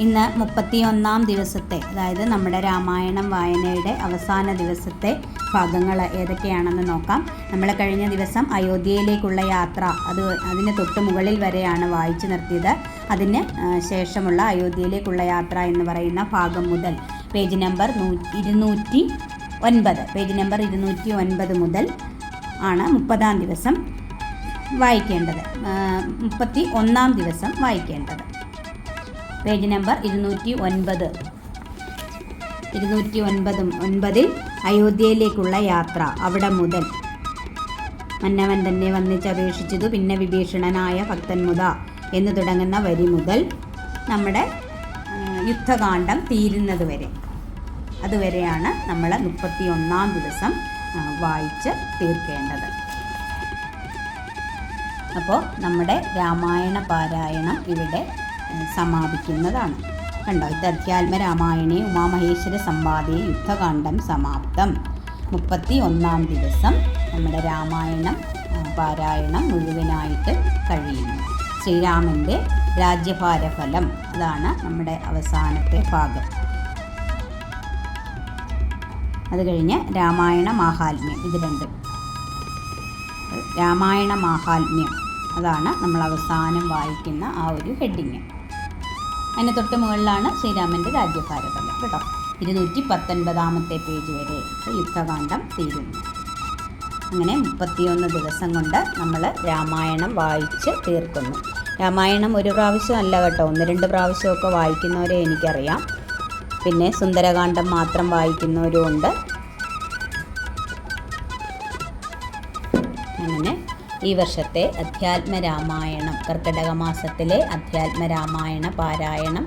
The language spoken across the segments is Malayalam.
ഇന്ന് മുപ്പത്തിയൊന്നാം ദിവസത്തെ അതായത് നമ്മുടെ രാമായണം വായനയുടെ അവസാന ദിവസത്തെ ഭാഗങ്ങൾ ഏതൊക്കെയാണെന്ന് നോക്കാം. നമ്മൾ കഴിഞ്ഞ ദിവസം അയോധ്യയിലേക്കുള്ള യാത്ര അത് അതിന് തൊട്ട് മുകളിൽ വരെയാണ് വായിച്ചു നിർത്തിയത്. അതിന് ശേഷമുള്ള അയോധ്യയിലേക്കുള്ള യാത്ര എന്ന് പറയുന്ന ഭാഗം മുതൽ പേജ് നമ്പർ നൂ ഇരുന്നൂറ്റി ഒൻപത് പേജ് നമ്പർ ഇരുന്നൂറ്റി ഒൻപത് മുതൽ ആണ് മുപ്പതാം ദിവസം വായിക്കേണ്ടത്. മുപ്പത്തി ഒന്നാം ദിവസം വായിക്കേണ്ടത്. പേജ് നമ്പർ ഇരുന്നൂറ്റി ഒൻപത് ഇരുന്നൂറ്റി ഒൻപതും ഒൻപതിൽ അയോധ്യയിലേക്കുള്ള യാത്ര അവിടെ മുതൽ. മന്നവൻ തന്നെ വന്നിച്ചപേക്ഷിച്ചതു പിന്നെ വിഭീഷണനായ ഭക്തന്മുത എന്ന് തുടങ്ങുന്ന വരി മുതൽ നമ്മുടെ യുദ്ധകാന്ഡം തീരുന്നത് വരെ. അതുവരെയാണ് നമ്മൾ മുപ്പത്തി ഒന്നാം ദിവസം വായിച്ച് തീർക്കേണ്ടത്. അപ്പോൾ നമ്മുടെ രാമായണ പാരായണം ഇവിടെ സമാപിക്കുന്നതാണ്. കണ്ടോ ഇത് അധ്യാത്മ രാമായണേ ഉമാമഹേശ്വര സംവാദേ യുദ്ധകാന്ഡം സമാപ്തം. മുപ്പത്തി ഒന്നാം ദിവസം നമ്മുടെ രാമായണം പാരായണം മുഴുവനായിട്ട് കഴിയുന്നു. ശ്രീരാമന്റെ രാജ്യഭാരഫലം അതാണ് നമ്മുടെ അവസാനത്തെ ഭാഗം. അത് കഴിഞ്ഞ് രാമായണ മാഹാത്മ്യം ഇത് രണ്ടും. രാമായണ മാഹാത്മ്യം അതാണ് നമ്മൾ അവസാനം വായിക്കുന്ന ആ ഒരു ഹെഡിങ്. അതിന് തൊട്ട് മുകളിലാണ് ശ്രീരാമന്റെ രാജ്യഭാരതം. കേട്ടോ? ഇരുന്നൂറ്റി പത്തൊൻപതാമത്തെ പേജ് വരെ യുദ്ധകാന്ഡം തീരുന്നു അങ്ങനെ മുപ്പത്തിയൊന്ന് ദിവസം കൊണ്ട് നമ്മൾ രാമായണം വായിച്ച് തീർക്കുന്നു. രാമായണം ഒരു പ്രാവശ്യം അല്ല കേട്ടോ. ഒന്ന് രണ്ട് പ്രാവശ്യമൊക്കെ വായിക്കുന്നവരെ എനിക്കറിയാം. പിന്നെ സുന്ദരകാന്ഡം മാത്രം വായിക്കുന്നവരും ഉണ്ട്. അങ്ങനെ ഈ വർഷത്തെ അധ്യാത്മ രാമായണം കർക്കിടക മാസത്തിലെ അധ്യാത്മ രാമായണ പാരായണം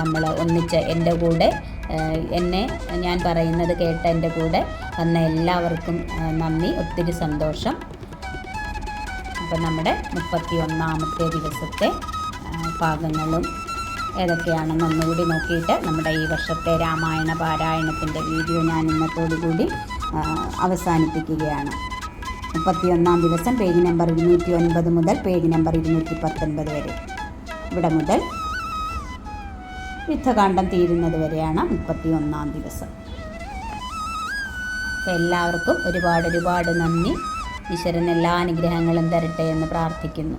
നമ്മൾ ഒന്നിച്ച് എന്റെ കൂടെ എന്നെ ഞാൻ പറയുന്നത് കേട്ട എന്റെ കൂടെ വന്ന എല്ലാവർക്കും നന്ദി ഒത്തിരി സന്തോഷം. അപ്പം നമ്മുടെ മുപ്പത്തി ഒന്നാമത്തെ ദിവസത്തെ പാകങ്ങളും ഏതൊക്കെയാണെന്ന് ഒന്നുകൂടി നോക്കിയിട്ട് നമ്മുടെ ഈ വർഷത്തെ രാമായണ പാരായണത്തിന്റെ വീഡിയോ ഞാൻ ഇന്നത്തോടുകൂടി കൂടി അവസാനിപ്പിക്കുകയാണ്. മുപ്പത്തിയൊന്നാം ദിവസം പേജ് നമ്പർ ഇരുന്നൂറ്റി ഒൻപത് മുതൽ പേജ് നമ്പർ ഇരുന്നൂറ്റി പത്തൊൻപത് വരെ. ഇവിടെ മുതൽ യുദ്ധകാന്ഡം തീരുന്നത് വരെയാണ് മുപ്പത്തിയൊന്നാം ദിവസം. എല്ലാവർക്കും ഒരുപാട് ഒരുപാട് നന്ദി. ഈശ്വരൻ എല്ലാ അനുഗ്രഹങ്ങളും തരട്ടെ എന്ന് പ്രാർത്ഥിക്കുന്നു.